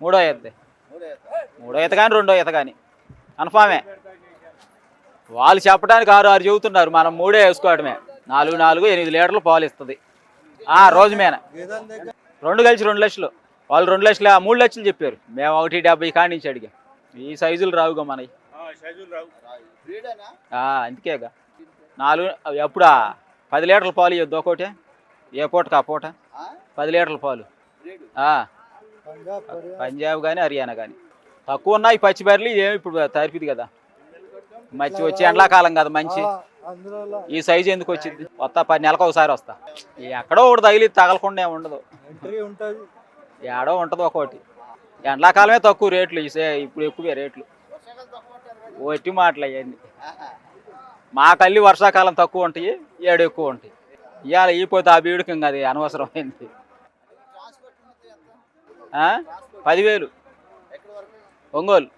మూడో ఈత మూడో ఈత కానీ రెండో ఈత కానీ. కన్ఫామే. వాళ్ళు చెప్పడానికి ఆరు ఆరు చెబుతున్నారు మనం మూడే వేసుకోవడమే. నాలుగు నాలుగు ఎనిమిది లీటర్లు పాలు ఇస్తుంది. ఆ రోజు మేన. రెండు కలిసి రెండు లక్షలు. వాళ్ళు రెండు లక్షలు మూడు లక్షలు చెప్పారు. మేము ఒకటి డెబ్బై కాడి నుంచి అడిగాం. ఈ సైజులు రావుగా మనకి అందుకేగా నాలుగు ఎప్పుడా పది లీటర్ల పాలు ఇవ్వద్దు ఒకటి ఏ పూటకి ఆ పూట? పది లీటర్ల పాలు. ఆ, పంజాబ్ కానీ హర్యానా కానీ తక్కువ ఉన్నాయి పచ్చి బర్రెలు ఇదేమి ఇప్పుడు తరిపిది కదా. మంచి వచ్చి ఎండాకాలం కదా మంచి. ఈ సైజు ఎందుకు వచ్చింది? వస్తా పది నెలలకు ఒకసారి వస్తా. ఎక్కడో ఒకటి తగిలి తగలకుండా ఏమి ఉండదు. ఏడో ఉంటుంది ఒకటి ఎండాకాలమే తక్కువ రేట్లు ఇప్పుడు ఎక్కువే రేట్లు. ఒట్టి మాటలు అవన్నీ మా కల్లి వర్షాకాలం తక్కువ ఉంటాయి ఏడు ఎక్కువ ఉంటాయి. ఇవాళ ఈ పోతే ఆ బీడుకి ఇంకా అది అనవసరమైంది? పదివేలు. ఒంగోలు.